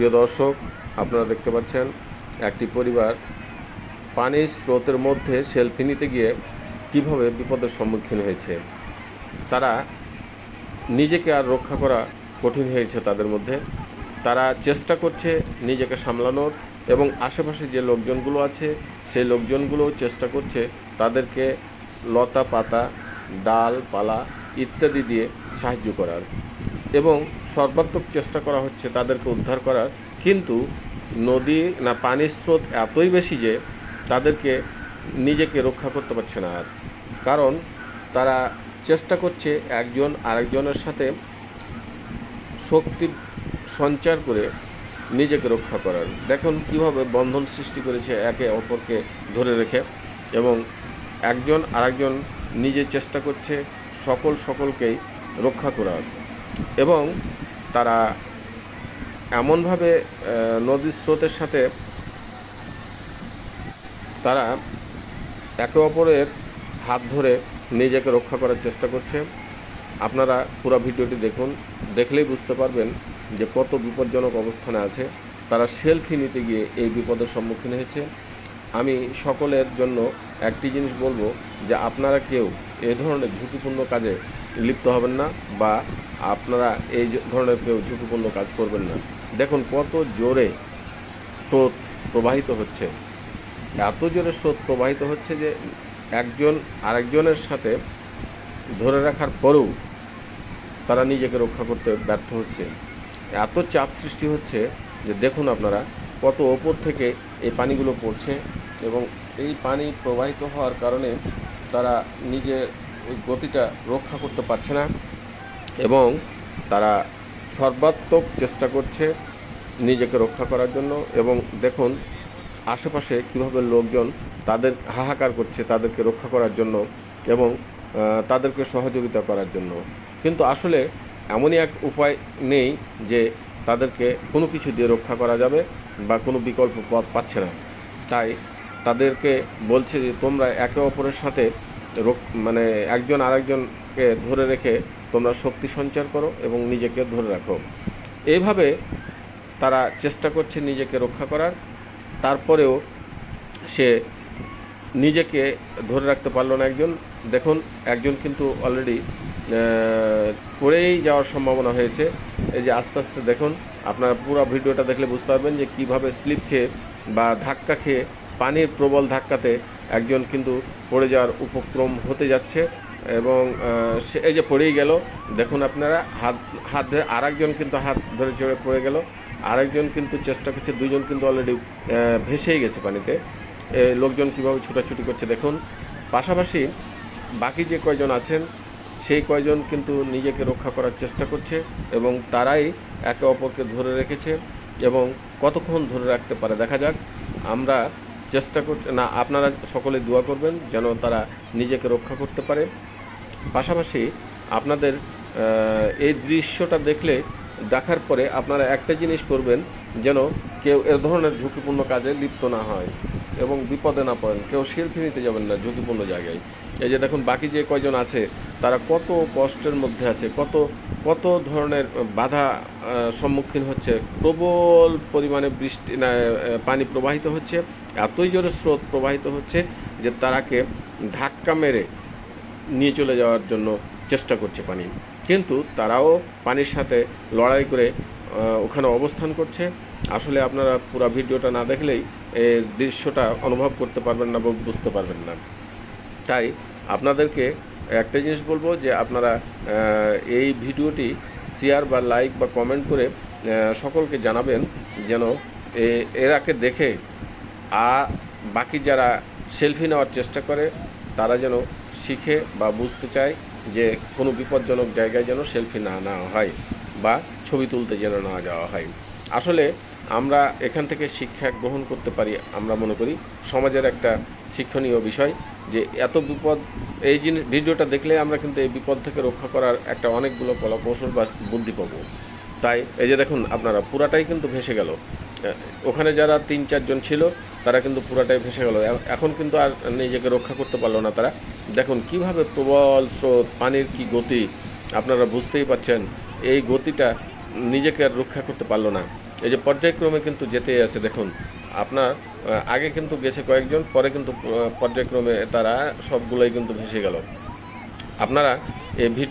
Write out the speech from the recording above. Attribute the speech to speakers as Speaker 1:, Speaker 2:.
Speaker 1: প্রিয় দর্শক, আপনারা দেখতে পাচ্ছেন, একটি পরিবার পানির স্রোতের মধ্যে সেলফি নিতে গিয়ে কীভাবে বিপদের সম্মুখীন হয়েছে। তারা নিজেকে আর রক্ষা করা কঠিন হয়েছে তাদের মধ্যে। তারা চেষ্টা করছে নিজেকে সামলানোর এবং আশেপাশে যে লোকজনগুলো আছে, সেই লোকজনগুলোও চেষ্টা করছে তাদেরকে লতা পাতা ডাল, পালা ইত্যাদি দিয়ে সাহায্য করার। এবং সর্বাত্মক চেষ্টা করা হচ্ছে তাদেরকে উদ্ধার করার। কিন্তু নদী না পানির স্রোত এতই বেশি যে তাদেরকে নিজেকে রক্ষা করতে পারছে না আর। কারণ তারা চেষ্টা করছে একজন আরেকজনের সাথে শক্তি সঞ্চার করে নিজেকে রক্ষা করার। দেখুন কীভাবে বন্ধন সৃষ্টি করেছে একে অপরকে ধরে রেখে এবং একজন আরেকজন নিজে চেষ্টা করছে সকল সকলকেই রক্ষা করার। এবং তারা এমনভাবে নদীর স্রোতের সাথে তারা একে অপরের হাত ধরে নিজেকে রক্ষা করার চেষ্টা করছে। আপনারা পুরো ভিডিওটি দেখুন, দেখলেই বুঝতে পারবেন যে কত বিপজ্জনক অবস্থানে আছে। তারা সেলফি নিতে গিয়ে এই বিপদের সম্মুখীন হয়েছে। আমি সকলের জন্য একটি জিনিস বলব যে আপনারা কেউ এ ধরনের ঝুঁকিপূর্ণ কাজে লিপ্ত হবেন না বা আপনারা এই ধরনের কেউ ঝুঁকিপূর্ণ কাজ করবেন না। দেখুন, কত জোরে স্রোত প্রবাহিত হচ্ছে। এত জোরে স্রোত প্রবাহিত হচ্ছে যে একজন আরেকজনের সাথে ধরে রাখার পরেও তারা নিজেকে রক্ষা করতে ব্যর্থ হচ্ছে। এত চাপ সৃষ্টি হচ্ছে যে দেখুন আপনারা, কত ওপর থেকে এই পানিগুলো পড়ছে এবং এই পানি প্রবাহিত হওয়ার কারণে তারা নিজের ওই গতিটা রক্ষা করতে পারছে না এবং তারা সর্বাত্মক চেষ্টা করছে নিজেকে রক্ষা করার জন্য এবং দেখুন, আশেপাশে কীভাবে লোকজন তাদের হাহাকার করছে তাদেরকে রক্ষা করার জন্য এবং তাদেরকে সহযোগিতা করার জন্য। কিন্তু আসলে এমনই এক উপায় নেই যে তাদেরকে কোনো কিছু দিয়ে রক্ষা করা যাবে বা কোনো বিকল্প পথ পাচ্ছে না। তাই তাদেরকে বলছে যে তোমরা একে অপরের সাথে মানে একজন আরেকজনকে ধরে রেখে তোমরা শক্তি সঞ্চার করো এবং নিজেকে ধরে রাখো। এইভাবে তারা চেষ্টা করছে নিজেকে রক্ষা করার। তারপরেও সে নিজেকে ধরে রাখতে পারল না একজন। দেখুন, একজন কিন্তু অলরেডি পড়েই যাওয়ার সম্ভাবনা হয়েছে। এই যে আস্তে আস্তে দেখুন, আপনারা পুরো ভিডিওটা দেখলে বুঝতে পারবেন যে কীভাবে স্লিপ খেয়ে বা ধাক্কা খেয়ে পানির প্রবল ধাক্কাতে একজন কিন্তু পড়ে যাওয়ার উপক্রম হতে যাচ্ছে এবং সে এই যে পড়েই গেল, দেখুন আপনারা, হাত হাত ধরে আরেকজন কিন্তু হাত ধরে চড়ে পড়ে গেল, আরেকজন কিন্তু চেষ্টা করছে, দুজন কিন্তু অলরেডি ভেসেই গেছে পানিতে। লোকজন কীভাবে ছুটাছুটি করছে দেখুন, পাশাপাশি বাকি যে কয়জন আছেন, সেই কয়জন কিন্তু নিজেকে রক্ষা করার চেষ্টা করছে এবং তারাই একে অপরকে ধরে রেখেছে এবং কতক্ষণ ধরে রাখতে পারে দেখা যাক। আমরা চেষ্টা করতে না, আপনারা সকলে দোয়া করবেন যেন তারা নিজেকে রক্ষা করতে পারে। পাশাপাশি আপনাদের এই দৃশ্যটা দেখলে, দেখার পরে আপনারা একটা জিনিস করবেন যেন কেউ এ ধরনের ঝুঁকিপূর্ণ কাজে লিপ্ত না হয়। এবং বিপদে না পড়েন, কেউ সেলফি নিতে যাবেন না ঝুঁকিপূর্ণ জায়গায়। এই যে দেখুন, বাকি যে কয়জন আছে, তারা কত কষ্টের মধ্যে আছে, কত কত ধরনের বাধা সম্মুখীন হচ্ছে, প্রবল পরিমাণে বৃষ্টি পানি প্রবাহিত হচ্ছে, এতই জোরে স্রোত প্রবাহিত হচ্ছে যে তারাকে ধাক্কা মেরে নিয়ে চলে যাওয়ার জন্য চেষ্টা করছে পানি। কিন্তু তারাও পানির সাথে লড়াই করে ওখানে অবস্থান করছে। আসলে আপনারা পুরো ভিডিওটা না দেখলেই দৃশ্যটা অনুভব করতে পারবেন না বা বুঝতে পারবেন না। তাই আপনাদেরকে একটা জিনিস বলব যে আপনারা এই ভিডিওটি শেয়ার বা লাইক বা কমেন্ট করে সকলকে জানাবেন যেন এরাকে দেখে, আ, বাকি যারা সেলফি নেওয়ার চেষ্টা করে, তারা যেন শিখে বা বুঝতে চায় যে কোনো বিপজ্জনক জায়গায় যেন সেলফি না নেওয়া হয় বা ছবি তুলতে যেন না যাওয়া হয়। আসলে আমরা এখান থেকে শিক্ষা গ্রহণ করতে পারি, আমরা মনে করি। সমাজের একটা শিক্ষণীয় বিষয় যে এত বিপদ, এই জিনিস ভিডিওটা দেখলে আমরা কিন্তু এই বিপদ থেকে রক্ষা করার একটা অনেকগুলো কলা কলাকৌশল বা বুদ্ধি পাবো। তাই এই যে দেখুন, আপনারা পুরাটাই কিন্তু ভেসে গেল। ওখানে যারা তিন, চারজন ছিল, তারা কিন্তু পুরাটাই ভেসে গেল। এখন কিন্তু আর নিজেকে রক্ষা করতে পারল না তারা। দেখুন, কীভাবে প্রবল স্রোত, পানির কি গতি, আপনারা বুঝতেই পাচ্ছেন এই গতিটা নিজেকে আর রক্ষা করতে পারল না। এই যে পর্যায়ক্রমে কিন্তু যেতেই আছে, দেখুন, আপনার আগে কিন্তু গেছে কয়েকজন, পরে কিন্তু পর্যায়ক্রমে তারা সবগুলোই কিন্তু ভেসে গেল। আপনারা এই ভিডিও